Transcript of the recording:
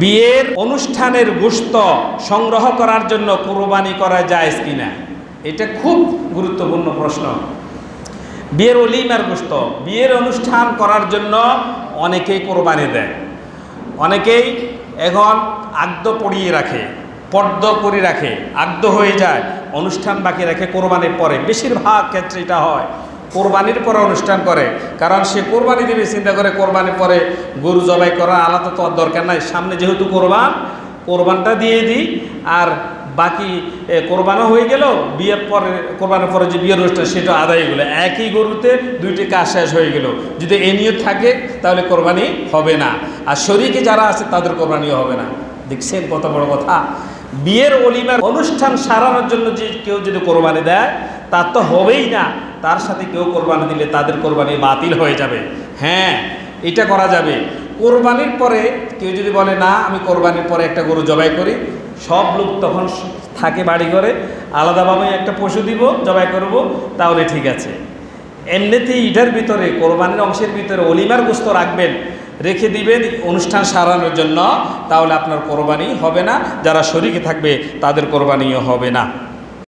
বিয়ের অনুষ্ঠানের গোস্ত সংগ্রহ করার জন্য কোরবানি করা যায় কিনা? এটা খুব গুরুত্বপূর্ণ প্রশ্ন। বিয়ের অলিমার গোস্ত বিয়ের অনুষ্ঠান করার জন্য অনেকেই কোরবানি দেয়। অনেকেই এখন আগদ পড়িয়ে রাখে পদ্ম করে রাখে আগদ হয়ে যায়, অনুষ্ঠান বাকি রাখে কোরবানির পরে। বেশিরভাগ ক্ষেত্রে এটা হয়। কোরবানির পরে অনুষ্ঠান করে। কারণ সে কোরবানি দেবে, চিন্তা করে কোরবানির পরে গরু জবাই করা আলাদা তো আর দরকার নাই। সামনে যেহেতু কোরবান, কোরবানটা দিয়ে দিই। আর বাকি কোরবানও হয়ে গেল, বিয়ের পরে, কোরবানের পরে যে বিয়ের অনুষ্ঠান, সেটা আদায় হয়ে গেলো। একই গরুতে দুইটি কাজ শেষ হয়ে গেল। যদি এ নিয়ে থাকে, তাহলে কোরবানি হবে না। আর শরীকে যারা আছে, তাদের কোরবানিও হবে না। দেখছেন কত বড় কথা? বিয়ের অলিমার অনুষ্ঠান সারানোর জন্য যে কেউ যদি কোরবানি দেয় তার তো হবেই না। তার সাথে কেউ কোরবানি দিলে তাদের কোরবানি বাতিল হয়ে যাবে। হ্যাঁ এটা করা যাবে। কোরবানির পরে কেউ যদি বলে, না, আমি কোরবানির পরে একটা গরু জবাই করি। সব লোক তখন থাকে বাড়ি করে আলাদাভাবে একটা পশু দিব, জবাই করব, তাহলে ঠিক আছে। এমনিতেই ইটার ভিতরে, কোরবানির অংশের ভিতরে অলিমার গোস্ত রাখবেন, রেখে দিবেন অনুষ্ঠান সারানোর জন্য, তাহলে আপনার কোরবানি হবে না। যারা শরীকে থাকবে, তাদের কোরবানিও হবে না।